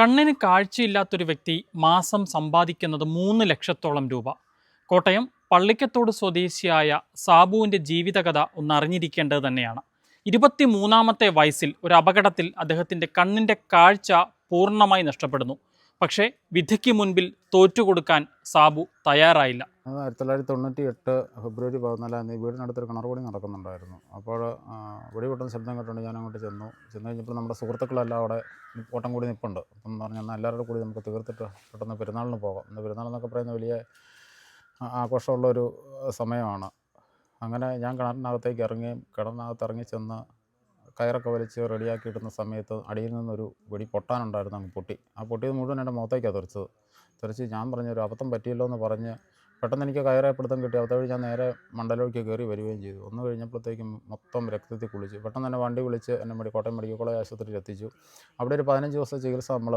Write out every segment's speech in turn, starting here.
കണ്ണിന് കാഴ്ചയില്ലാത്തൊരു വ്യക്തി മാസം സമ്പാദിക്കുന്നത് മൂന്ന് ലക്ഷത്തോളം രൂപ. കോട്ടയം പള്ളിക്കത്തോട് സ്വദേശിയായ സാബുവിന്റെ ജീവിതകഥ ഒന്ന് അറിഞ്ഞിരിക്കേണ്ടത് തന്നെയാണ്. ഇരുപത്തി മൂന്നാമത്തെ വയസ്സിൽ ഒരു അപകടത്തിൽ അദ്ദേഹത്തിന്റെ കണ്ണിന്റെ കാഴ്ച പൂർണമായി നഷ്ടപ്പെടുന്നു. പക്ഷേ വിധിക്ക് മുൻപിൽ തോറ്റുകൊടുക്കാൻ സാബു തയ്യാറായില്ല. ആയിരത്തി തൊള്ളായിരത്തി തൊണ്ണൂറ്റി എട്ട് ഫെബ്രുവരി പതിനാലാം തീയതി വീടിനടുത്തൊരു കിണർ പണി നടക്കുന്നുണ്ടായിരുന്നു. അപ്പോൾ വെടി പൊട്ടുന്ന ശബ്ദം കേട്ടുകൊണ്ട് ഞാൻ അങ്ങോട്ട് ചെന്നു. ചെന്ന് കഴിഞ്ഞപ്പോൾ നമ്മുടെ സുഹൃത്തുക്കളെല്ലാം അവിടെ ഓട്ടം കൂടി നിൽപ്പുണ്ട് അപ്പം പറഞ്ഞു എന്നാൽ എല്ലാവരുടെ കൂടി നമുക്ക് തീർത്തിട്ട് പെട്ടെന്ന് പെരുന്നാളിന് പോകാം. ഇന്ന് പെരുന്നാൾ എന്നൊക്കെ പറയുന്ന വലിയ ആഘോഷമുള്ളൊരു സമയമാണ്. അങ്ങനെ ഞാൻ കിണറിനകത്തേക്ക് ഇറങ്ങുകയും കിണറിനകത്ത് ഇറങ്ങി ചെന്ന് കയറൊക്കെ വലിച്ച് റെഡിയാക്കി ഇടുന്ന സമയത്ത് അടിയിൽ നിന്നൊരു വെടി പൊട്ടാനുണ്ടായിരുന്നു അങ്ങ് പൊട്ടി. ആ പൊട്ടിയത് മുഴുവൻ എന്റെ മുഖത്തേക്കാണ് തെറിച്ചത്. തെറിച്ച് ഞാൻ പറഞ്ഞു ഒരു അബദ്ധം പറ്റിയല്ലോ എന്ന് പറഞ്ഞ് പെട്ടെന്ന് എനിക്ക് കയറെ കിട്ടി. അതുവഴി ഞാൻ നേരെ മണ്ഡലോക്ക് കയറി വരികയും ചെയ്തു. ഒന്ന് കഴിഞ്ഞപ്പോഴത്തേക്കും മൊത്തം രക്തത്തിൽ കുളിച്ചു. പെട്ടെന്ന് തന്നെ വണ്ടി വിളിച്ച് എന്നെ മെഡി കോട്ടയം മെഡിക്കൽ കോളേജ് ആശുപത്രിയിൽ എത്തിച്ചു. അവിടെ ഒരു പതിനഞ്ച് ദിവസത്തെ ചികിത്സ നമ്മൾ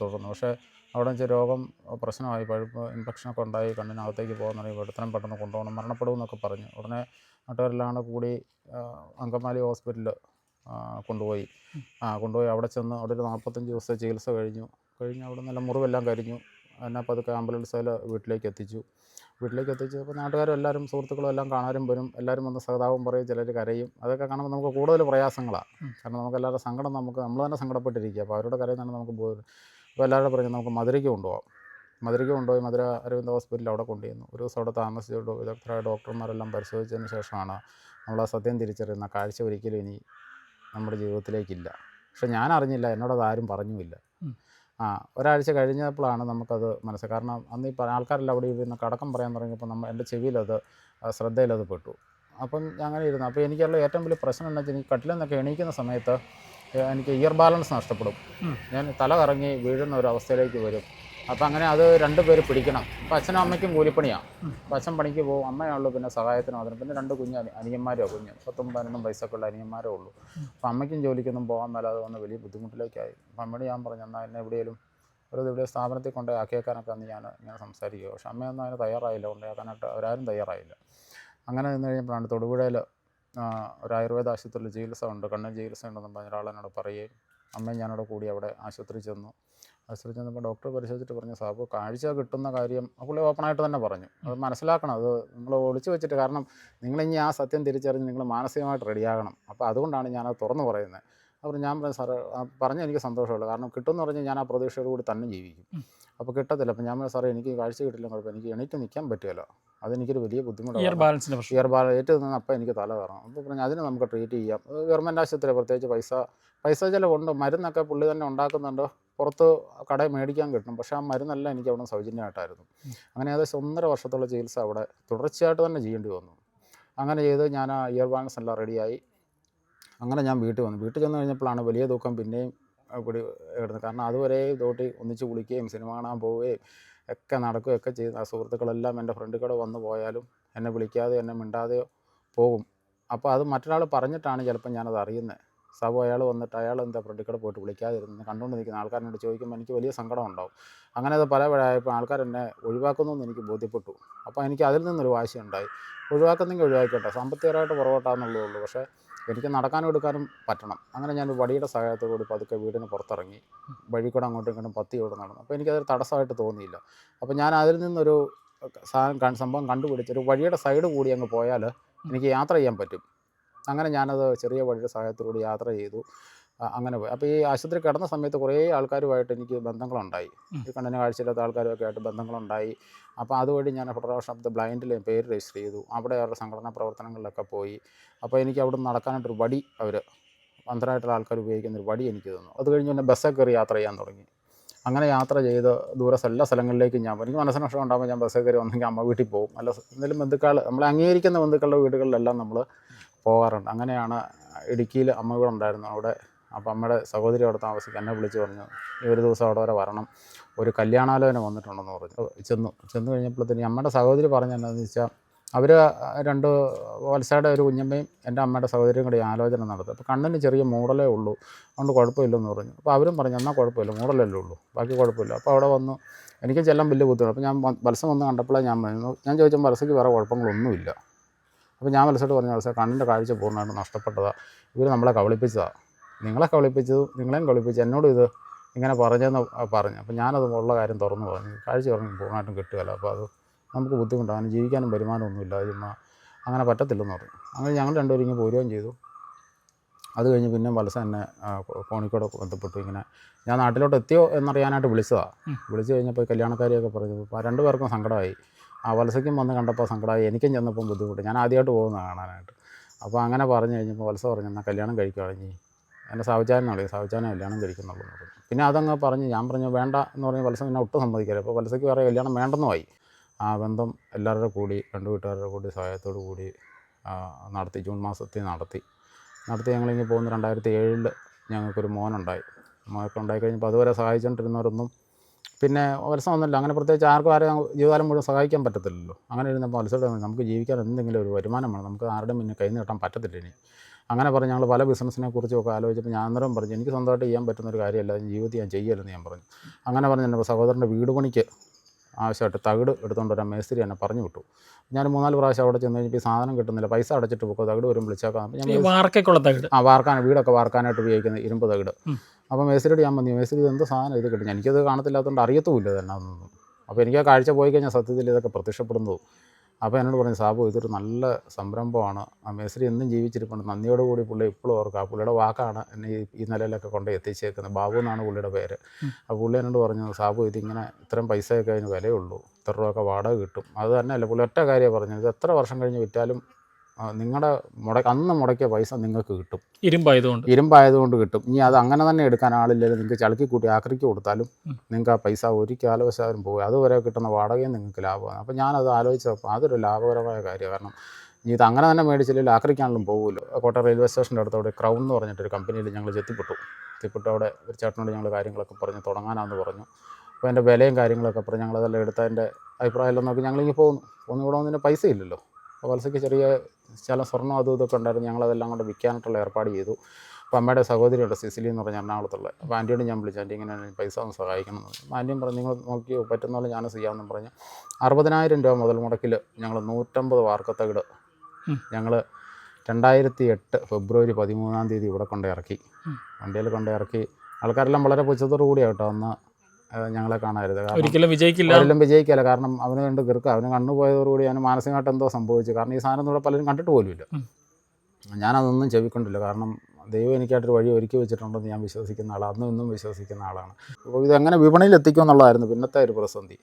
തുടർന്നു. പക്ഷേ അവിടെ വെച്ച് രോഗം പ്രശ്നമായി. പഴുപ്പ് ഇൻഫെക്ഷനൊക്കെ ഉണ്ടായി. കണ്ണിനകത്തേക്ക് പോകാൻ തുടങ്ങി. പെട്ടെന്ന് പെട്ടെന്ന് കൊണ്ടുപോകണം. മരണപ്പെടുമെന്നൊക്കെ പറഞ്ഞു. ഉടനെ നാട്ടുകാരെല്ലാം കൂടി അങ്കമാലി ഹോസ്പിറ്റലിൽ കൊണ്ടുപോയി. ആ കൊണ്ടുപോയി അവിടെ ചെന്ന് അവിടെ ഒരു നാൽപ്പത്തഞ്ച് ദിവസത്തെ ചികിത്സ കഴിഞ്ഞു. കഴിഞ്ഞ് അവിടെ നല്ല മുറിവെല്ലാം കരിഞ്ഞു. എന്നെ പതുക്കെ ആംബുലൻസിൽ വീട്ടിലേക്ക് എത്തിച്ചു. വീട്ടിലേക്ക് എത്തിച്ചു അപ്പോൾ നാട്ടുകാരും എല്ലാവരും സുഹൃത്തുക്കളും എല്ലാം കാണാനും വരും. എല്ലാവരും വന്ന് സഹതാപം പറയും ചിലർ കരയും. അതൊക്കെ കാണുമ്പോൾ നമുക്ക് കൂടുതൽ പ്രയാസങ്ങളാണ്. കാരണം നമുക്ക് എല്ലാവരുടെ സങ്കടം നമുക്ക് നമ്മൾ തന്നെ സങ്കടപ്പെട്ടിരിക്കുക. അപ്പോൾ അവരുടെ കരയുന്നതാണ് നമുക്ക് ബോധം. അപ്പോൾ എല്ലാവരും പറഞ്ഞു നമുക്ക് മധുരയ്ക്ക് കൊണ്ടുപോകാം മധുരയ്ക്ക് കൊണ്ടുപോയി മധുര അരവിന്ദ് ഹോസ്പിറ്റലിൽ അവിടെ കൊണ്ടുവന്നു ഒരു ദിവസം അവിടെ താമസിച്ചു ഡോ- വിദഗ്ധരായ ഡോക്ടർമാരെല്ലാം പരിശോധിച്ചതിന് ശേഷമാണ് നമ്മൾ ആ സത്യം തിരിച്ചറിയുന്ന കാഴ്ച ഒരിക്കലും ഇനി നമ്മുടെ ജീവിതത്തിലേക്കില്ല. പക്ഷെ ഞാൻ അറിഞ്ഞില്ല എന്നോട് ആരും പറഞ്ഞുമില്ല. ആ ഒരാഴ്ച കഴിഞ്ഞപ്പോഴാണ് നമുക്കത് മനസ്സിൽ കാരണം അന്ന് ഈ ആൾക്കാരെല്ലാം അവിടെ ഇരുന്ന് കടക്കം പറയാൻ തുടങ്ങിയപ്പോൾ നമ്മൾ എന്റെ ചെവിയിലത് ശ്രദ്ധയിലത് പെട്ടു. അപ്പം അങ്ങനെ ഇരുന്നു. അപ്പോൾ എനിക്കുള്ള ഏറ്റവും വലിയ പ്രശ്നം എന്താ വെച്ചാൽ എനിക്ക് കട്ടിലിൽ നിന്നൊക്കെ എണീക്കുന്ന സമയത്ത് എനിക്ക് ഇയർ ബാലൻസ് നഷ്ടപ്പെടും. ഞാൻ തല കറങ്ങി വീഴുന്ന ഒരു അവസ്ഥയിലേക്ക് വരും. അപ്പം അങ്ങനെ അത് രണ്ട് പേര് പിടിക്കണം. അപ്പം അച്ഛനും അമ്മയ്ക്കും കൂലിപ്പണിയാണ് അച്ഛൻ പണിക്ക് പോകും. അമ്മയുള്ളൂ പിന്നെ സഹായത്തിന് മാത്രം. പിന്നെ രണ്ട് കുഞ്ഞ് അനിയന്മാരോ കുഞ്ഞ്. പത്തും പതിനൊന്നും വയസ്സൊക്കെ ഉള്ള അനിയന്മാരേ ഉള്ളൂ. അപ്പം അമ്മയ്ക്കും ജോലിക്കൊന്നും പോകാൻ മേലാതെ വന്ന് വലിയ ബുദ്ധിമുട്ടിലേക്കായി. അപ്പം അമ്മയോട് ഞാൻ പറഞ്ഞു എന്നാൽ എന്നെ എവിടെയെങ്കിലും ഒരു ഇവിടെ സ്ഥാപനത്തിൽ കൊണ്ടേ ആക്കിയേക്കാനൊക്കെ അന്ന് ഞാൻ ഇങ്ങനെ സംസാരിക്കുക പക്ഷെ അമ്മയൊന്നും അതിന് തയ്യാറായില്ല. കൊണ്ടേക്കാനായിട്ട് അവരാരും തയ്യാറായില്ല. അങ്ങനെ നിന്ന് കഴിഞ്ഞപ്പോഴാണ് തൊടുപുഴയിൽ ഒരു ആയുർവേദ ആശുപത്രിയിൽ ചികിത്സ ഉണ്ട്. കണ്ണിൽ ചികിത്സ ഉണ്ടെന്ന് പറഞ്ഞ ഒരാൾ എന്നോട് പറയുകയും അമ്മയും ഞാനോട് കൂടി അവിടെ ആശുപത്രി ചെന്നു. ആശുപത്രി ചെന്നപ്പോൾ ഡോക്ടർ പരിശോധിച്ചിട്ട് പറഞ്ഞു സാബ് കാഴ്ച കിട്ടുന്ന കാര്യം പുള്ളി ഓപ്പണായിട്ട് തന്നെ പറഞ്ഞു. അത് മനസ്സിലാക്കണം. അത് നിങ്ങൾ ഒളിച്ചു വെച്ചിട്ട് കാരണം നിങ്ങളിനി ആ സത്യം തിരിച്ചറിഞ്ഞ് നിങ്ങൾ മാനസികമായിട്ട് റെഡിയാകണം അപ്പോൾ അതുകൊണ്ടാണ് ഞാനത് തുറന്നു പറയുന്നത്. അപ്പോൾ ഞാൻ പറഞ്ഞു സാറ് പറഞ്ഞ എനിക്ക് സന്തോഷമുള്ളൂ. കാരണം കിട്ടുമെന്ന് പറഞ്ഞാൽ ഞാൻ ആ പ്രതീക്ഷയോട് കൂടി തന്നെ ജീവിക്കും. അപ്പോൾ കിട്ടത്തില്ല. അപ്പോൾ ഞാൻ പറഞ്ഞു സാറേ എനിക്ക് കാഴ്ച കിട്ടില്ല കുഴപ്പം എനിക്ക് എണീറ്റ് നിൽക്കാൻ പറ്റുമല്ലോ. അതെനിക്കൊരു വലിയ ഇയർ ബുദ്ധിമുട്ടാണ് ബാലൻസിന്റെ പ്രശ്നം. ഇയർ ഏറ്റു നിന്ന് അപ്പം എനിക്ക് തല കയറണം അപ്പോൾ പറഞ്ഞു അതിന് നമുക്ക് ട്രീറ്റ് ചെയ്യാം. ഗവൺമെന്റ് ആശുപത്രി പ്രത്യേകിച്ച് പൈസ പൈസ ചിലവുണ്ട്. മരുന്നൊക്കെ പുള്ളി തന്നെ ഉണ്ടാക്കുന്നുണ്ട്? പുറത്ത് കട മേടിക്കാൻ കിട്ടും പക്ഷേ ആ മരുന്നല്ല എനിക്ക് അവിടെ സൗജന്യമായിട്ടായിരുന്നു. അങ്ങനെ ഏകദേശം ഒന്നര വർഷത്തുള്ള ചികിത്സ അവിടെ തുടർച്ചയായിട്ട് തന്നെ ചെയ്യേണ്ടി വന്നു. അങ്ങനെ ചെയ്ത് ഞാൻ ആ ഇയർ ബാലൻസ് എല്ലാം റെഡിയായി. അങ്ങനെ ഞാൻ വീട്ടിൽ വന്നു. വീട്ടിൽ ചെന്ന് കഴിഞ്ഞപ്പോഴാണ് വലിയ ദുഃഖം പിന്നെയും കൂടി എടുത്തത് കാരണം അതുവരെ തോട്ടി ഒന്നിച്ച് കുളിക്കുകയും സിനിമ കാണാൻ പോവുകയും ഒക്കെ നടക്കുകയും ഒക്കെ ചെയ്ത് ആ സുഹൃത്തുക്കളെല്ലാം എന്റെ ഫ്രണ്ട് കൂടെ വന്നു പോയാലും എന്നെ വിളിക്കാതെ എന്നെ മിണ്ടാതെയോ പോകും. അപ്പോൾ അത് മറ്റൊരാൾ പറഞ്ഞിട്ടാണ് ചിലപ്പോൾ ഞാനത് അറിയുന്നത്. സാബു അയാൾ വന്നിട്ട് അയാൾ എന്താ ഫ്രണ്ടിക്കടെ കൂടെ പോയിട്ട് വിളിക്കാതിരുന്ന് കണ്ടുകൊണ്ട് നിൽക്കുന്ന ആൾക്കാരനോട് ചോദിക്കുമ്പോൾ എനിക്ക് വലിയ സങ്കടം ഉണ്ടാവും അങ്ങനെ അത് പലപ്പോഴായപ്പോൾ ആൾക്കാർ എന്നെ ഒഴിവാക്കുന്നു എന്ന് എനിക്ക് ബോധ്യപ്പെട്ടു. അപ്പോൾ എനിക്ക് അതിൽ നിന്നൊരു വാശിയുണ്ടായി. ഒഴിവാക്കുന്നെങ്കിൽ ഒഴിവാക്കട്ടെ. സാമ്പത്തികമായിട്ട് പുറകോട്ടാന്നുള്ളേ ഉള്ളൂ. പക്ഷേ എനിക്ക് നടക്കാനും എടുക്കാനും പറ്റണം. അങ്ങനെ ഞാൻ വടിയുടെ സഹായത്തോടുകൂടി പതുക്കെ വീടിന് പുറത്തിറങ്ങി. വഴി കൂടെ അങ്ങോട്ടും ഇങ്ങോട്ടും പത്തി ഇവിടെ നടന്നു. അപ്പോൾ എനിക്കതൊരു തടസ്സമായിട്ട് തോന്നിയില്ല. അപ്പോൾ ഞാൻ അതിൽ നിന്നൊരു സാധനം സംഭവം കണ്ടുപിടിച്ച് ഒരു വഴിയുടെ സൈഡ് കൂടി അങ്ങ് പോയാൽ എനിക്ക് യാത്ര ചെയ്യാൻ പറ്റും. അങ്ങനെ ഞാനത് ചെറിയ വഴിയുടെ സഹായത്തിലൂടെ യാത്ര ചെയ്തു. അങ്ങനെ പോയി. അപ്പോൾ ഈ ആശുപത്രി കിടന്ന സമയത്ത് കുറേ ആൾക്കാരുമായിട്ട് എനിക്ക് ബന്ധങ്ങളുണ്ടായി. ഈ കണ്ണിന് കാഴ്ചയില്ലാത്ത ആൾക്കാരുമൊക്കെ ആയിട്ട് ബന്ധങ്ങളുണ്ടായി. അപ്പോൾ അതുവഴി ഞാൻ ഫെഡറേഷൻ ഓഫ് ദ ബ്ലൈൻഡിൽ പേര് രജിസ്റ്റർ ചെയ്തു. അവിടെ അവരുടെ സംഘടനാ പ്രവർത്തനങ്ങളിലൊക്കെ പോയി. അപ്പോൾ എനിക്ക് അവിടെ നിന്ന് നടക്കാനായിട്ടൊരു വടി അവർ അന്തരായിട്ടുള്ള ആൾക്കാർ ഉപയോഗിക്കുന്ന ഒരു വടി എനിക്ക് തന്നു. അത് കഴിഞ്ഞ് പിന്നെ ബസ്സൊക്കെ കയറി യാത്ര ചെയ്യാൻ തുടങ്ങി. അങ്ങനെ യാത്ര ചെയ്ത് ദൂരെ എല്ലാ സ്ഥലങ്ങളിലേക്കും ഞാൻ പോകും. എനിക്ക് മനസ്സിനഷ്ടം ഉണ്ടാകുമ്പോൾ ഞാൻ ബസ്സൊക്കെ കയറി വന്നെങ്കിൽ അമ്മ വീട്ടിൽ പോകും. അല്ല എന്തെങ്കിലും ബന്ധുക്കൾ നമ്മൾ അംഗീകരിക്കുന്ന ബന്ധുക്കളുടെ വീടുകളിലെല്ലാം നമ്മൾ പോകാറുണ്ട്. അങ്ങനെയാണ് ഇടുക്കിയിൽ അമ്മ കൂടെ ഉണ്ടായിരുന്നു. അവിടെ അപ്പോൾ അമ്മയുടെ സഹോദരി അവിടെ താമസിക്കുക എന്നെ വിളിച്ച് പറഞ്ഞു ഈ ഒരു ദിവസം അവിടെ വരെ വരണം. ഒരു കല്യാണാലോചന വന്നിട്ടുണ്ടെന്ന് പറഞ്ഞു. ചെന്നു. ചെന്ന് കഴിഞ്ഞപ്പോഴത്തേന് അമ്മയുടെ സഹോദരി പറഞ്ഞു എന്താണെന്ന് വെച്ചാൽ അവർ രണ്ട് വത്സയുടെ ഒരു കുഞ്ഞമ്മയും എന്റെ അമ്മയുടെ സഹോദരിയും കൂടി ആലോചന നടത്തും. അപ്പോൾ കണ്ണിന് ചെറിയ മൂടലേ ഉള്ളൂ. അതുകൊണ്ട് കുഴപ്പമില്ലെന്ന് പറഞ്ഞു. അപ്പോൾ അവരും പറഞ്ഞു എന്നാൽ കുഴപ്പമില്ല. മൂടലല്ലേ ഉള്ളൂ. ബാക്കി കുഴപ്പമില്ല. അപ്പോൾ അവിടെ വന്നു. എനിക്ക് ചെല്ലാൻ വലിയ ബുദ്ധിമുട്ട് അപ്പോൾ ഞാൻ വത്സം വന്ന് കണ്ടപ്പോഴേ ഞാൻ പറഞ്ഞു ഞാൻ ചോദിച്ചാൽ വത്സയ്ക്ക് വേറെ കുഴപ്പങ്ങളൊന്നുമില്ല. അപ്പോൾ ഞാൻ വത്സയോട് പറഞ്ഞു മത്സരം കണ്ണിന്റെ കാഴ്ച പൂർണമായിട്ട് നഷ്ടപ്പെട്ടതാണ് ഇവർ നമ്മളെ കബളിപ്പിച്ചതാണ് നിങ്ങളെ കബളിപ്പിച്ചത് നിങ്ങളെയും കബളിപ്പിച്ചു എന്നോട് ഇത് ഇങ്ങനെ പറഞ്ഞെന്ന് പറഞ്ഞു. അപ്പോൾ ഞാനത് ഉള്ള കാര്യം തുറന്നു പറഞ്ഞു. കാഴ്ച പറഞ്ഞു പൂർണമായിട്ടും കിട്ടുകയല്ല. അപ്പോൾ അത് നമുക്ക് ബുദ്ധിമുട്ടാണ് ജീവിക്കാനും വരുമാനമൊന്നുമില്ല ചുമ്മാ അങ്ങനെ പറ്റത്തില്ലെന്ന് പറഞ്ഞു. അങ്ങനെ ഞങ്ങൾ രണ്ടുപേരും ഇങ്ങനെ പോരുകയും ചെയ്തു. അത് കഴിഞ്ഞ് പിന്നെ വലസ എന്നെ കോണിക്കോട് ബന്ധപ്പെട്ടു. ഇങ്ങനെ ഞാൻ നാട്ടിലോട്ട് എത്തിയോ എന്നറിയാനായിട്ട് വിളിച്ചതാണ്. വിളിച്ചു കഴിഞ്ഞപ്പോൾ കല്യാണക്കാരിയൊക്കെ പറഞ്ഞു. അപ്പോൾ രണ്ടു പേർക്കും സങ്കടമായി. ആ വലസയ്ക്കും വന്ന് കണ്ടപ്പോൾ സങ്കടമായി എനിക്കും ചെന്നപ്പം ബുദ്ധിമുട്ട്. ഞാൻ ആദ്യമായിട്ട് പോകുന്നത് കാണാനായിട്ട്. അപ്പോൾ അങ്ങനെ പറഞ്ഞു കഴിഞ്ഞപ്പോൾ വലസ പറഞ്ഞു എന്നാൽ കല്യാണം കഴിക്കുകയാണെങ്കിൽ എന്റെ സാവിച്ചാരനെ വിളിക്കും. സാവിച്ചാരനെ കല്യാണം കഴിക്കുന്നുള്ളൂ എന്ന് പറഞ്ഞു. പിന്നെ അതങ്ങ് പറഞ്ഞ് ഞാൻ പറഞ്ഞു വേണ്ട എന്ന് പറഞ്ഞ് വലസ പിന്നെ ഒട്ടും സമ്മതിക്കില്ല. അപ്പോൾ വലസയ്ക്ക് വേറെ കല്യാണം വേണ്ടെന്നുമായി ആ ബന്ധം എല്ലാവരുടെ കൂടി രണ്ട് വീട്ടുകാരുടെ കൂടി സഹായത്തോടു കൂടി നടത്തി. ജൂൺ മാസത്തിൽ നടത്തി. നടത്തി ഞങ്ങളിങ്ങനെ പോകുന്ന രണ്ടായിരത്തി ഏഴിൽ ഞങ്ങൾക്കൊരു മോനുണ്ടായി. മോനൊക്കെ ഉണ്ടായി കഴിഞ്ഞപ്പോൾ അതുവരെ സഹായിച്ചുകൊണ്ടിരുന്നവരൊന്നും പിന്നെ വത്സം ഒന്നുമില്ല അങ്ങനെ പ്രത്യേകിച്ച് ആർക്കും ആരെയും ജീവിതകാലം മുഴുവൻ സഹായിക്കാൻ പറ്റത്തില്ലല്ലോ. അങ്ങനെ ഇരുന്നപ്പോൾ വത്സയുടെ നമുക്ക് ജീവിക്കാൻ എന്തെങ്കിലും ഒരു വരുമാനം വേണം. നമുക്ക് ആരുടെയും മുന്നേ കൈ നീട്ടാൻ പറ്റത്തില്ല ഇനി. അങ്ങനെ പറഞ്ഞ് ഞങ്ങൾ പല ബിസിനസ്സിനെ കുറിച്ചൊക്കെ ആലോചിച്ചപ്പോൾ ഞാൻ അന്നേരം പറഞ്ഞു എനിക്ക് സ്വന്തമായിട്ട് ചെയ്യാൻ പറ്റുന്ന ഒരു കാര്യമല്ല. ജീവിതത്തിൽ ഞാൻ ചെയ്യലെന്ന് ഞാൻ പറഞ്ഞു. അങ്ങനെ പറഞ്ഞ് എന്റെ സഹോദരന്റെ വീട് പണിക്ക് ആവശ്യമായിട്ട് തകിട് എടുത്തുകൊണ്ട് വരാൻ മേസ്തിരി എന്നെ പറഞ്ഞു വിട്ടു. ഞാൻ മൂന്നാൽ പ്രാവശ്യം അവിടെ ചെന്ന് കഴിഞ്ഞപ്പോൾ ഈ സാധനം കിട്ടുന്നില്ല. പൈസ അടച്ചിട്ട് പോകും തകിട് വരും വിളിച്ചേക്കാം. അപ്പോൾ ഞാൻ ഈ വാർക്കയ്ക്കുള്ള തകിട്. ആ വാർക്കാൻ വീടൊക്കെ വാർക്കാനായിട്ട് ഉപയോഗിക്കുന്ന ഇരുമ്പ് തകിട്. അപ്പോൾ മേസ്തിരിയോട് ഞാൻ പറഞ്ഞു മേസ്തിരി ഇത് എന്ത് സാധനം ഇത് കിട്ടും. എനിക്കത് കാണത്തില്ലാത്തതുകൊണ്ട് അറിയത്തുമില്ല ഇത് അതൊന്നും അപ്പോൾ എനിക്ക് ആ കാഴ്ച പോയി കഴിഞ്ഞാൽ സത്യത്തിൽ ഇതൊക്കെ പ്രത്യക്ഷപ്പെടുന്നതും. അപ്പോൾ എന്നോട് പറഞ്ഞു സാബു ഇതൊരു നല്ല സംരംഭമാണ്. ആ മേസ്തിരി എന്നും ജീവിച്ചിരിപ്പുണ്ട്. നന്ദിയോടുകൂടി പുള്ളി ഇപ്പോഴും ഓർക്കുക ആ പുള്ളിയുടെ വാക്കാണ് എന്നെ ഈ ഈ നിലയിലൊക്കെ കൊണ്ട് എത്തിച്ചേക്കുന്നത്. ബാബു എന്നാണ് പുള്ളിയുടെ പേര്. അപ്പോൾ പുള്ളി എന്നോട് പറഞ്ഞു സാബു ഇതിങ്ങനെ ഇത്രയും പൈസയൊക്കെ അതിന് വിലയുള്ളൂ. ഇത്ര രൂപയൊക്കെ വാടക കിട്ടും. അത് തന്നെയല്ല പുള്ളി ഒറ്റ കാര്യമാണ് പറഞ്ഞത്. ഇത് എത്ര വർഷം കഴിഞ്ഞ് വിറ്റാലും നിങ്ങളുടെ മുട അന്ന് മുടക്കിയ പൈസ നിങ്ങൾക്ക് കിട്ടും. ഇരുമ്പായതുകൊണ്ട്. ഇരുമ്പായതുകൊണ്ട് കിട്ടും. ഇനി അത് അങ്ങനെ തന്നെ എടുക്കാൻ ആളില്ലെങ്കിൽ നിങ്ങൾക്ക് ചളുക്കി കൂട്ടി ആക്രിക്ക് കൊടുത്താലും നിങ്ങൾക്ക് ആ പൈസ ഒരു കാലവശാലും പോകും അതുവരെ കിട്ടുന്ന വാടകയും നിങ്ങൾക്ക് ലാഭമാണ്. അപ്പോൾ ഞാനത് ആലോചിച്ചപ്പോൾ അതൊരു ലാഭകരമായ കാര്യം. കാരണം ഇനി ഇത് അങ്ങനെ തന്നെ മേടിച്ചില്ലെങ്കിൽ ആക്രിക്കാണെങ്കിലും പോകുമല്ലോ കോട്ടയം റെയിൽവേ സ്റ്റേഷന്റെ അടുത്തവിടെ ക്രൗൺ എന്ന് പറഞ്ഞിട്ടൊരു കമ്പനിയിൽ ഞങ്ങൾ ചെത്തിപ്പെട്ടു. എത്തിപ്പെട്ടു അവിടെ ഒരു ചേട്ടനോട് ഞങ്ങൾ കാര്യങ്ങളൊക്കെ പറഞ്ഞ്. തുടങ്ങാനാണെന്ന് പറഞ്ഞു. അപ്പോൾ അതിന്റെ വിലയും കാര്യങ്ങളൊക്കെ പറഞ്ഞ്. ഞങ്ങളതെല്ലാം എടുത്തതിന്റെ അഭിപ്രായമെല്ലാം നോക്കി ഞങ്ങളിങ്ങനെ പോകുന്നു പോകുന്നു ഇവിടെ വന്നതിന് പൈസ ഇല്ലല്ലോ. വലസയ്ക്ക് ചെറിയ ചില സ്വർണം അതും ഇതൊക്കെ ഉണ്ടായിരുന്നു. ഞങ്ങളതെല്ലാം കൊണ്ട് വിൽക്കാനായിട്ടുള്ള ഏർപ്പാട് ചെയ്തു. അപ്പോൾ അമ്മയുടെ സഹോദരിയുണ്ട് സിസിലി എന്ന് പറഞ്ഞ എറണാകുളത്തുള്ള. അപ്പോൾ ആന്റിയോട് ഞാൻ വിളിച്ചു ആന്റി ഇങ്ങനെ പൈസ ഒന്ന് സഹായിക്കണം എന്ന് പറഞ്ഞു. ആന്റിയും പറഞ്ഞു നിങ്ങൾ നോക്കി പറ്റുന്ന പോലെ ഞാനും ചെയ്യാമെന്നും പറഞ്ഞ് അറുപതിനായിരം രൂപ മുതൽ മുടക്കിൽ ഞങ്ങൾ നൂറ്റമ്പത് വാർക്കത്തകിട്. ഞങ്ങൾ രണ്ടായിരത്തി എട്ട് ഫെബ്രുവരി പതിമൂന്നാം തീയതി ഇവിടെ കൊണ്ടിറക്കി. വണ്ടിയിൽ കൊണ്ടിറക്കി ആൾക്കാരെല്ലാം വളരെ പുച്ഛത്തോടു കൂടിയാണ് കേട്ടോ അന്ന് ഞങ്ങളെ കാണാരുത് ഒരിക്കലും വിജയിക്കില്ല. ഒരിക്കലും വിജയിക്കില്ല. കാരണം അവന് കണ്ട് കിറുക്ക അവന് കണ്ണു പോയതോടുകൂടി അവന് മാനസികമായിട്ട് എന്തോ സംഭവിച്ചു. കാരണം ഈ സാധനം ഇവിടെ പലരും കണ്ടിട്ട് പോലുമില്ല. ഞാനതൊന്നും ചെവിക്കൊണ്ടില്ല. കാരണം ദൈവം എനിക്കായിട്ടൊരു വഴി ഒരുക്കി വെച്ചിട്ടുണ്ടെന്ന് ഞാൻ വിശ്വസിക്കുന്ന ആളാണ് അന്നും ഇന്നും വിശ്വസിക്കുന്ന ആളാണ്. അപ്പോൾ ഇതെങ്ങനെ വിപണിയിൽ എത്തിക്കും എന്നുള്ളതായിരുന്നു പിന്നത്തെ ഒരു പ്രതിസന്ധി.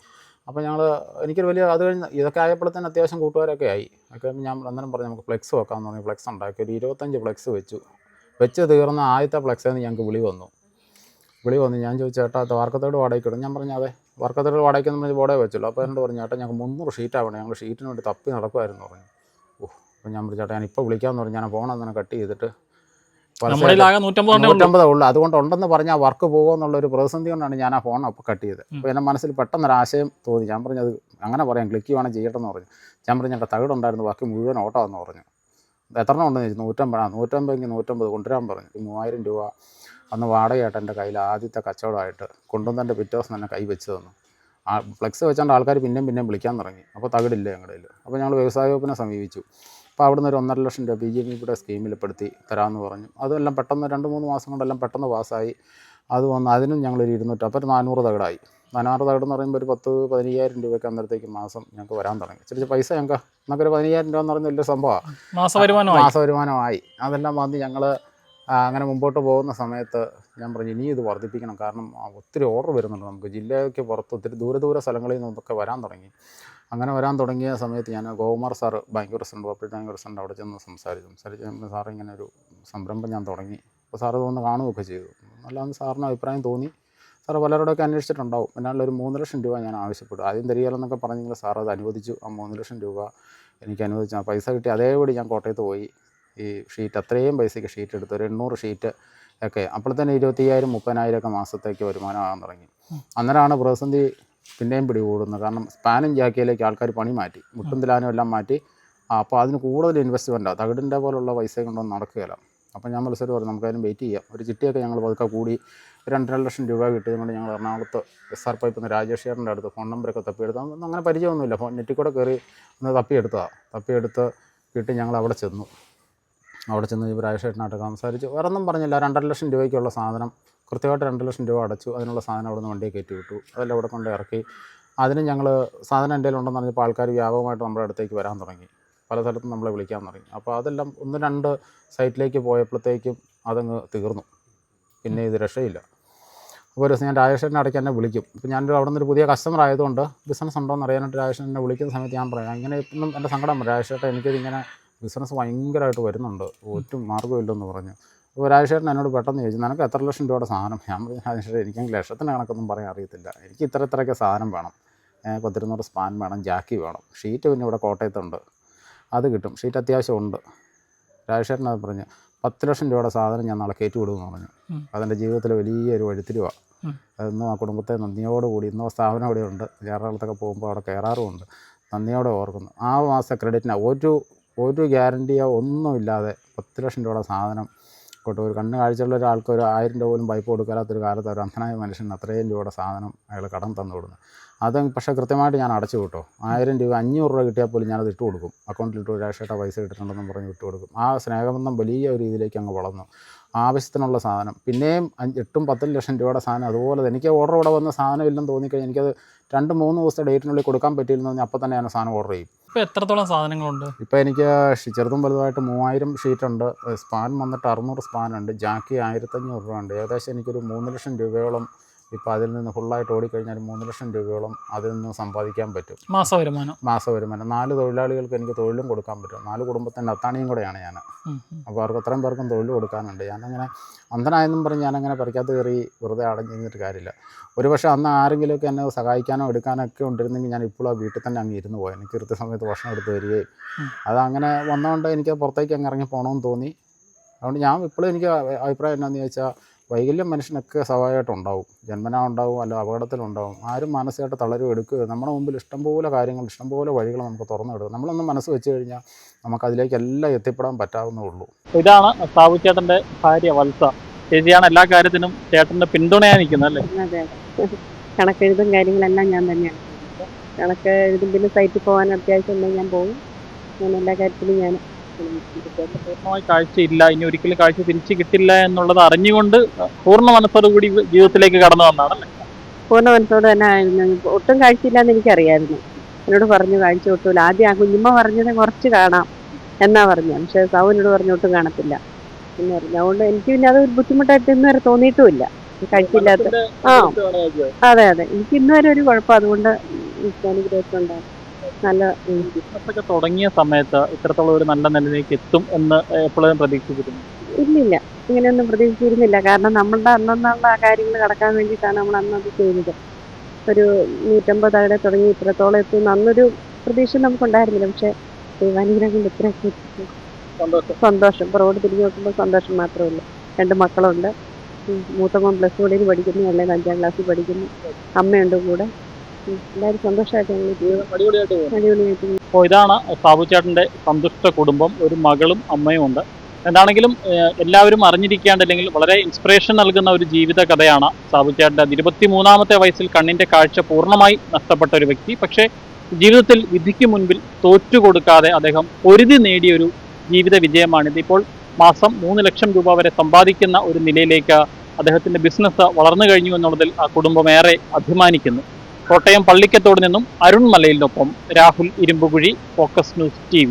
അപ്പോൾ ഞങ്ങൾ എനിക്കൊരു വലിയ അത് കഴിഞ്ഞ് ഇതൊക്കെ ആയപ്പോഴത്തേന് അത്യാവശ്യം കൂട്ടുകാരൊക്കെ ആയി. ഒക്കെ ഞാൻ അന്നേരം പറഞ്ഞു നമുക്ക് ഫ്ലെക്സ് വെക്കാമെന്ന് പറഞ്ഞു. ഫ്ലെക്സ് ഉണ്ടാക്കി. ഒരു ഇരുപത്തഞ്ച് ഫ്ലെക്സ് വെച്ചു. വെച്ച് തീർന്ന ആദ്യത്തെ ഫ്ലെക്സിൽ നിന്ന് ഞങ്ങൾക്ക് വിളി വന്നു. വിളി വന്നു. ഞാൻ ചോദിച്ചു ചേട്ടാ അത് വാർക്കത്തോട് വാടകയ്ക്ക് ഇടും. ഞാൻ പറഞ്ഞു അതെ. വാർക്കത്തോട് വാടകയ്ക്ക് എന്ന് പറഞ്ഞ് ബോർഡേ വെച്ചല്ലോ. അപ്പോൾ എന്നോട് പറഞ്ഞു ചേട്ടാ ഞങ്ങൾക്ക് മുന്നൂറ് ഷീറ്റ് ആവണം. ഞങ്ങൾ ഷീറ്റിന് വേണ്ടി തപ്പി നടക്കുമായിരുന്നു പറഞ്ഞു. ഓ അപ്പോൾ ഞാൻ പറഞ്ഞു ചേട്ടാ ഞാൻ ഇപ്പോൾ വിളിക്കാമെന്ന് പറഞ്ഞു. ഞാൻ ഫോൺ അങ്ങനെ കട്ട് ചെയ്തിട്ട് നൂറ്റമ്പതേ ഉള്ളൂ. അതുകൊണ്ട് ഉണ്ടെന്ന് പറഞ്ഞാൽ വർക്ക് പോകുമെന്നുള്ളൊരു പ്രതിസന്ധി കൊണ്ടാണ് ഞാൻ ആ ഫോൺ അപ്പോൾ കട്ട് ചെയ്തത് അപ്പോൾ എന്റെ മനസ്സിൽ പെട്ടെന്നൊരു ആശയം തോന്നി. ഞാൻ പറഞ്ഞു അത് അങ്ങനെ പറയാം ക്ലിക്ക് ചെയ്യുവാണെങ്കിൽ ചെയ്യട്ടെന്ന് പറഞ്ഞു. ഞാൻ പറഞ്ഞു എന്റെ തകിടുണ്ടായിരുന്നു ബാക്കി മുഴുവൻ ഓട്ടമാണെന്ന് പറഞ്ഞു. എത്ര എണ്ണം ഉണ്ടെന്ന് ചോദിച്ചു? നൂറ്റമ്പതാണ് നൂറ്റമ്പതെങ്കിൽ നൂറ്റമ്പത് കൊണ്ടുവരാൻ പറഞ്ഞു. മൂവായിരം രൂപ. അന്ന് വാടകയായിട്ട് എന്റെ കയ്യിൽ ആദ്യത്തെ കച്ചവടമായിട്ട് കൊണ്ടുവന്നെ പിറ്റേ ദിവസം തന്നെ കൈ വെച്ച് തന്നു. ആ ഫ്ലെക്സ് വെച്ചുകൊണ്ട് ആൾക്കാർ പിന്നെയും പിന്നെയും വിളിക്കാൻ തുടങ്ങി. അപ്പോൾ തകിടില്ല ഞങ്ങളുടെ കയ്യിൽ അപ്പോൾ ഞങ്ങൾ വ്യവസായ വകുപ്പിനെ സമീപിച്ചു. അപ്പോൾ അവിടുന്ന് ഒരു ഒന്നര ലക്ഷം രൂപ ബി ജെ പിയുടെ സ്കീമിൽ പെടുത്തി തരാമെന്ന് പറഞ്ഞു. അതെല്ലാം പെട്ടെന്ന് രണ്ട് മൂന്ന് മാസം കൊണ്ടെല്ലാം പെട്ടെന്ന് പാസ്സായി. അത് വന്ന് അതിനും ഞങ്ങളൊരു ഇരുന്നൂറ്റി അപ്പോൾ ഒരു നാനൂറ് തകിടായി. നാനൂറ് തകിട് എന്ന് പറയുമ്പോൾ ഒരു പത്ത് പതിനയ്യായിരം രൂപയ്ക്ക് അന്നേരത്തേക്ക് മാസം ഞങ്ങൾക്ക് വരാൻ തുടങ്ങി. ചെറിയ പൈസ ഞങ്ങൾക്ക് നമുക്ക് ഒരു പതിനയ്യായിരം രൂപ എന്ന് പറയുന്ന വലിയ സംഭവമാണ് മാസ വരുമാനമായി. അതെല്ലാം വന്ന് ഞങ്ങൾ അങ്ങനെ മുമ്പോട്ട് പോകുന്ന സമയത്ത് ഞാൻ പറഞ്ഞു ഇനി ഇത് വർദ്ധിപ്പിക്കണം. കാരണം ഒത്തിരി ഓർഡർ വരുന്നുണ്ട് നമുക്ക്. ജില്ലയ്ക്ക് പുറത്ത് ഒത്തിരി ദൂര ദൂര സ്ഥലങ്ങളിൽ നിന്നൊക്കെ വരാൻ തുടങ്ങി. അങ്ങനെ വരാൻ തുടങ്ങിയ സമയത്ത് ഞാൻ Gokumar sir bank president cooperative bank president അവിടെ ചെന്ന് സംസാരിച്ചു. സംസാരിച്ച് സാർ ഇങ്ങനെ ഒരു സംരംഭം ഞാൻ തുടങ്ങി. അപ്പോൾ സാറ് വന്ന് കാണുകയൊക്കെ ചെയ്തു. അല്ലാതെ സാറിന് അഭിപ്രായം തോന്നി. സാർ പലരോടൊക്കെ അന്വേഷിച്ചിട്ടുണ്ടാവും. എന്നാലും ഒരു മൂന്ന് ലക്ഷം രൂപ ഞാൻ ആവശ്യപ്പെട്ടു. ആദ്യം തരികയില്ലെന്നൊക്കെ പറഞ്ഞെങ്കിൽ സാർ അത് അനുവദിച്ചു. ആ മൂന്ന് ലക്ഷം രൂപ എനിക്ക് അനുവദിച്ചു. ആ പൈസ കിട്ടി. അതേപടി ഞാൻ കോട്ടയത്ത് പോയി. ഈ ഷീറ്റ് അത്രയും പൈസയ്ക്ക് ഷീറ്റ് എടുത്ത് ഒരു എണ്ണൂറ് ഷീറ്റ് ഒക്കെ. അപ്പോഴത്തേന് ഇരുപത്തയ്യായിരം മുപ്പതിനായിരം ഒക്കെ മാസത്തേക്ക് വരുമാനമാകാൻ തുടങ്ങി. അന്നേരമാണ് പ്രതിസന്ധി പിന്നെയും പിടികൂടുന്നത്. കാരണം സ്പാനും ജാക്കിയിലേക്ക് ആൾക്കാർ പണി മാറ്റി മുട്ടും തിലാനും എല്ലാം മാറ്റി. അപ്പോൾ അതിന് കൂടുതൽ ഇൻവെസ്റ്റ്മെന്റാണ് തകിടിന്റെ പോലുള്ള പൈസ കൊണ്ടൊന്നും നടക്കുകയില്ല. അപ്പോൾ ഞാൻ മത്സരം പറഞ്ഞു നമുക്കതിന് വെയിറ്റ് ചെയ്യാം. ഒരു ചിട്ടിയൊക്കെ ഞങ്ങൾ പതുക്കെ കൂടി രണ്ടര ലക്ഷം രൂപ കിട്ടിയതുകൊണ്ട് ഞങ്ങൾ എറണാകുളത്ത് എസ് ആർ പൈപ്പ് രാജേഷ് ചേട്ടന്റെ അടുത്ത് ഫോൺ നമ്പറൊക്കെ തപ്പിയെടുത്താൽ അങ്ങനെ പരിചയമൊന്നുമില്ല. ഫോൺ നെറ്റിൽ കൂടെ കയറി ഒന്ന് തപ്പിയെടുത്തതാണ് തപ്പിയെടുത്ത് കിട്ടി ഞങ്ങൾ അവിടെ ചെന്നു. അവിടെ ചെന്ന് കഴിഞ്ഞപ്പോൾ സംസാരിച്ചു. വേറൊന്നും പറഞ്ഞില്ല. രണ്ടര ലക്ഷം രൂപയ്ക്കുള്ള സാധനം. കൃത്യമായിട്ട് രണ്ട് ലക്ഷം രൂപ അടച്ചു. അതിനുള്ള സാധനം അവിടെ നിന്ന് വണ്ടിയൊക്കെ കയറ്റി വിട്ടു. അതെല്ലാം അവിടെ കൊണ്ട് ഇറക്കി. അതിന് ഞങ്ങൾ സാധനം എന്റെ ഉണ്ടെന്ന് പറഞ്ഞപ്പോൾ ആൾക്കാർ വ്യാപകമായിട്ട് നമ്മുടെ അടുത്തേക്ക് വരാൻ തുടങ്ങി. പല സ്ഥലത്തും നമ്മളെ വിളിക്കാൻ തുടങ്ങി. അപ്പോൾ അതെല്ലാം ഒന്ന് രണ്ട് സൈറ്റിലേക്ക് പോയപ്പോഴത്തേക്കും അതങ്ങ് തീർന്നു. പിന്നെ ഇത് രക്ഷയില്ല. അപ്പോൾ ഒരു ദിവസം ഞാൻ രാജേഷനെ അടയ്ക്ക് എന്നെ വിളിക്കും. ഇപ്പോൾ ഞാനൊരു അവിടെ നിന്നൊരു പുതിയ കസ്റ്റമർ ആയതുകൊണ്ട് ബിസിനസ് ഉണ്ടോ എന്ന് അറിയാനായിട്ട് രാജേഷൻ എന്നെ വിളിക്കുന്ന സമയത്ത് ഞാൻ പറയാം. ഇങ്ങനെ ഇപ്പം എന്റെ സങ്കടം. വരും രാജേഷേട്ടൻ എനിക്കിത് ഇങ്ങനെ ബിസിനസ് ഭയങ്കരമായിട്ട് വരുന്നുണ്ട്. ഒറ്റ മാർഗമില്ലെന്ന് പറഞ്ഞു. അപ്പോൾ രാജേഷേട്ടൻ എന്നോട് പെട്ടെന്ന് ചോദിച്ചു നിനക്ക് എത്ര ലക്ഷം രൂപയുടെ സാധനം ഞാൻ പറഞ്ഞു രാജേഷേട്ടൻ എനിക്ക് ലക്ഷത്തിന്റെ കണക്കൊന്നും പറയാൻ അറിയത്തില്ല. എനിക്ക് ഇത്ര ഇത്രയൊക്കെ സാധനം വേണം. പത്തിരുന്നൂറ് സ്പാൻ വേണം ജാക്കി വേണം. ഷീറ്റ് പിന്നെ ഇവിടെ കോട്ടയത്തുണ്ട്. അത് കിട്ടും. ഷീറ്റ് അത്യാവശ്യം ഉണ്ട്. രാജേഷേട്ടൻ അത് പറഞ്ഞു പത്ത് ലക്ഷം രൂപയുടെ സാധനം ഞാൻ നാളെ കയറ്റി വിടുമെന്ന് പറഞ്ഞു. അതെന്റെ ജീവിതത്തിലെ വലിയൊരു വഴിത്തിരിവാണ്. അതൊന്നും ആ കുടുംബത്തെ നന്ദിയോടുകൂടി ഇന്നോ സ്ഥാപനം അവിടെ ഉണ്ട്. എറണാകുളത്തൊക്കെ പോകുമ്പോൾ അവിടെ കയറാറുമുണ്ട്. നന്ദിയോടെ ഓർക്കുന്നു. ആ മാസത്തെ ക്രെഡിറ്റിന് ഒരു ഒരു ഗ്യാരണ്ടിയോ ഒന്നുമില്ലാതെ പത്ത് ലക്ഷം രൂപയുടെ സാധനം കൊട്ട് ഒരു കണ്ണ് കാഴ്ചയുള്ള ഒരാൾക്ക് ഒരു ആയിരം രൂപ പോലും പൈപ്പ് കൊടുക്കാത്തൊരു കാലത്ത് ഒരു അന്ധനായ മനുഷ്യൻ അത്രയും രൂപയുടെ സാധനം അയാൾ കടം തന്നു കൊടുക്കുന്നു. അത് പക്ഷേ കൃത്യമായിട്ട് ഞാൻ അടച്ചു വിട്ടോ. ആയിരം രൂപ അഞ്ഞൂറ് രൂപ കിട്ടിയാൽ പോലും ഞാനത് ഇട്ട് കൊടുക്കും. അക്കൗണ്ടിൽ ഇട്ട് ഒരാഴ്ചയായിട്ട് പൈസ കിട്ടിയിട്ടുണ്ടെന്നും പറഞ്ഞ് ഇട്ട് കൊടുക്കും. ആ സ്നേഹബന്ധം വലിയ ഒരു രീതിയിലേക്ക് അങ്ങ് വളർന്നു. ആവശ്യത്തിനുള്ള സാധനം. പിന്നെയും അഞ്ച് എട്ടും പത്തും ലക്ഷം രൂപയുടെ സാധനം അതുപോലെ എനിക്ക് ഓർഡർ ഇവിടെ വന്ന സാധനം ഇല്ലെന്ന് തോന്നിക്കഴിഞ്ഞാൽ എനിക്കത് രണ്ട് മൂന്ന് ദിവസത്തെ ഡേറ്റിനുള്ളിൽ കൊടുക്കാൻ പറ്റിയില്ലെന്ന് പറഞ്ഞാൽ അപ്പോൾ തന്നെ ഞാൻ സാധനം ഓർഡർ ചെയ്യും. ഇപ്പോൾ എത്രത്തോളം സാധനങ്ങളുണ്ട്? ഇപ്പോൾ എനിക്ക് ചെറുതും വലുതായിട്ട് മൂവായിരം ഷീറ്റുണ്ട് സ്പാൻ വന്നിട്ട് അറുന്നൂറ് സ്പാനുണ്ട് ജാക്കി ആയിരത്തഞ്ഞൂറ് രൂപ ഉണ്ട്. ഏകദേശം എനിക്കൊരു മൂന്ന് ലക്ഷം രൂപയോളം ഇപ്പോൾ അതിൽ നിന്ന് ഫുള്ളായിട്ട് ഓടിക്കഴിഞ്ഞാൽ മൂന്ന് ലക്ഷം രൂപയോളം അതിൽ നിന്ന് സമ്പാദിക്കാൻ പറ്റും. മാസ വരുമാനം. മാസ വരുമാനം. നാല് തൊഴിലാളികൾക്ക് എനിക്ക് തൊഴിലും കൊടുക്കാൻ പറ്റും. നാല് കുടുംബത്തിന്റെ അത്താണിയും കൂടെയാണ് ഞാൻ. അപ്പോൾ അവർക്ക് അത്രയും പേർക്കും തൊഴിൽ കൊടുക്കാനുണ്ട്. ഞാനങ്ങനെ അന്ധനായെന്നും പറഞ്ഞ് ഞാനങ്ങനെ പറിക്കാത്ത കയറി വെറുതെ അടഞ്ഞിരുന്നിട്ട് കാര്യമില്ല. ഒരുപക്ഷെ അന്ന് ആരെങ്കിലുമൊക്കെ എന്നെ സഹായിക്കാനോ എടുക്കാനോ ഒക്കെ ഉണ്ടിരുന്നെങ്കിൽ ഞാൻ ഇപ്പോഴും ആ വീട്ടിൽ തന്നെ അങ്ങ് ഇരുന്ന് പോയി എനിക്ക് കൃത്യസമയത്ത് ഭക്ഷണം എടുത്ത് വരികയും. അതങ്ങനെ വന്നതുകൊണ്ട് എനിക്ക് പുറത്തേക്ക് അങ്ങ് ഇറങ്ങി പോകണമെന്ന് തോന്നി. അതുകൊണ്ട് ഞാൻ ഇപ്പോഴും എനിക്ക് അഭിപ്രായം എന്നാന്ന് ചോദിച്ചാൽ വൈകല്യം മനുഷ്യനൊക്കെ സ്വാഭാവികമായിട്ട് ഉണ്ടാവും ജന്മനാ ഉണ്ടാവും അല്ല അപകടത്തിലുണ്ടാവും. ആരും മാനസികമായിട്ട് തളരും എടുക്കുക നമ്മുടെ മുമ്പിൽ ഇഷ്ടംപോലെ കാര്യങ്ങൾ ഇഷ്ടംപോലെ വഴികൾ നമുക്ക് തുറന്നു വിടുക നമ്മളൊന്ന് മനസ്സ് വെച്ച് കഴിഞ്ഞാൽ നമുക്ക് അതിലേക്കെല്ലാം എത്തിപ്പെടാൻ പറ്റാവുന്നേ ഉള്ളൂ. ഇതാണ് സാബു ചേട്ടന്റെ ഭാര്യ വത്സ. ചേച്ചിയാണ് എല്ലാ കാര്യത്തിനും ചേട്ടന്റെ പിന്തുണയാ നിൽക്കുന്നത് അല്ലേ? കണക്കെഴുതും കാര്യങ്ങളെല്ലാം ഞാൻ തന്നെയാണ്. കണക്ക് എഴുതും പിന്നെ സൈറ്റിൽ പോകാൻ അത്യാവശ്യം ഉണ്ടെങ്കിൽ ഞാൻ പോകും ഞാൻ എല്ലാ കാര്യത്തിലും ഞാൻ പൂർണമായി കാഴ്ചയില്ല. ഇനി ഒരിക്കലും കാഴ്ച തിരിച്ചു കിട്ടില്ല എന്നുള്ളത് അറിഞ്ഞുകൊണ്ട് പൂർണ മനസ്സോടുകൂടി ജീവിതത്തിലേക്ക് കടന്നു വന്നതാണല്ലേ പൂർണ മനസ്സോട് തന്നെ ആയിരുന്നു. ഒട്ടും കാഴ്ചയില്ല എന്ന് എനിക്കറിയായിരുന്നു. എന്നോട് പറഞ്ഞു കാഴ്ച ഒട്ടുമില്ല ആദ്യം ആ കുഞ്ഞുമ്മ പറഞ്ഞത് കുറച്ച് കാണാം എന്നാ പറഞ്ഞു. പക്ഷേ സൗനോട് പറഞ്ഞു ഒട്ടും കാണത്തില്ല എന്ന് പറഞ്ഞു. അതുകൊണ്ട് എനിക്ക് പിന്നെ അത് ഒരു ബുദ്ധിമുട്ടായിട്ട് ഇന്ന് വരെ തോന്നിയിട്ടുമില്ല. കഴിച്ചില്ലാത്ത ആ. അതെ അതെ. എനിക്ക് ഇന്നുവരെ ഒരു കുഴപ്പം അതുകൊണ്ട് എനിക്ക് ഉണ്ടാകും. നല്ല. ബിസിനസ്സൊക്കെ തുടങ്ങിയ സമയത്ത് ഇത്രത്തോളം ഒരു നല്ല നിലയിലേക്ക് എത്തും എന്ന് എപ്പോഴും പ്രതീക്ഷിച്ചിരുന്നു ഇല്ലില്ല ഇങ്ങനെയൊന്നും പ്രതീക്ഷിച്ചിരുന്നില്ല കാരണം നമ്മളുടെ അന്നന്നുള്ള കാര്യങ്ങൾ കടക്കാൻ വേണ്ടിയിട്ടാണ് നമ്മൾ അന്നത് ചെയ്തത് ഒരു നൂറ്റമ്പത് അവിടെ തുടങ്ങി ഇത്രത്തോളം എത്തും അന്നൊരു പ്രതീക്ഷ നമുക്കുണ്ടായിരുന്നില്ല പക്ഷെ ദൈവാനുഗ്രഹം കൊണ്ട് ഇത്രയൊക്കെ സന്തോഷം പുറകോട്ട് തിരിഞ്ഞ് നോക്കുമ്പോൾ സന്തോഷം മാത്രമല്ല രണ്ട് മക്കളുണ്ട്. മൂത്തമ്മ പ്ലസ് ടുവിൽ പഠിക്കുന്നു അല്ലെങ്കിൽ അഞ്ചാം ക്ലാസ്സിൽ പഠിക്കുന്നു അമ്മയുണ്ട് കൂടെ. എല്ലാവരും സന്തോഷമായിട്ട് അടിപൊളിയായിട്ട് അപ്പോൾ ഇതാണ് സാബു ചേട്ടന്റെ സന്തുഷ്ട കുടുംബം. ഒരു മകളും അമ്മയും ഉണ്ട്. എന്താണെങ്കിലും എല്ലാവരും അറിഞ്ഞിരിക്കാണ്ട് അല്ലെങ്കിൽ വളരെ ഇൻസ്പിറേഷൻ നൽകുന്ന ഒരു ജീവിത കഥയാണ് സാബു ചേട്ടന്റെ ഇരുപത്തി മൂന്നാമത്തെ വയസ്സിൽ കണ്ണിന്റെ കാഴ്ച പൂർണമായി നഷ്ടപ്പെട്ട ഒരു വ്യക്തി. പക്ഷേ ജീവിതത്തിൽ വിധിക്ക് മുൻപിൽ തോറ്റുകൊടുക്കാതെ അദ്ദേഹം പൊരുതി നേടിയ ഒരു ജീവിത വിജയമാണിത് ഇപ്പോൾ മാസം മൂന്ന് ലക്ഷം രൂപ വരെ സമ്പാദിക്കുന്ന ഒരു നിലയിലേക്ക് അദ്ദേഹത്തിന്റെ ബിസിനസ് വളർന്നു കഴിഞ്ഞു എന്നുള്ളതിൽ ആ കുടുംബം ഏറെ അഭിമാനിക്കുന്നു. കോട്ടയം പള്ളിക്കത്തോട് നിന്നും Arun മലയിലിനൊപ്പം Rahul Irumbukuzhi focus news T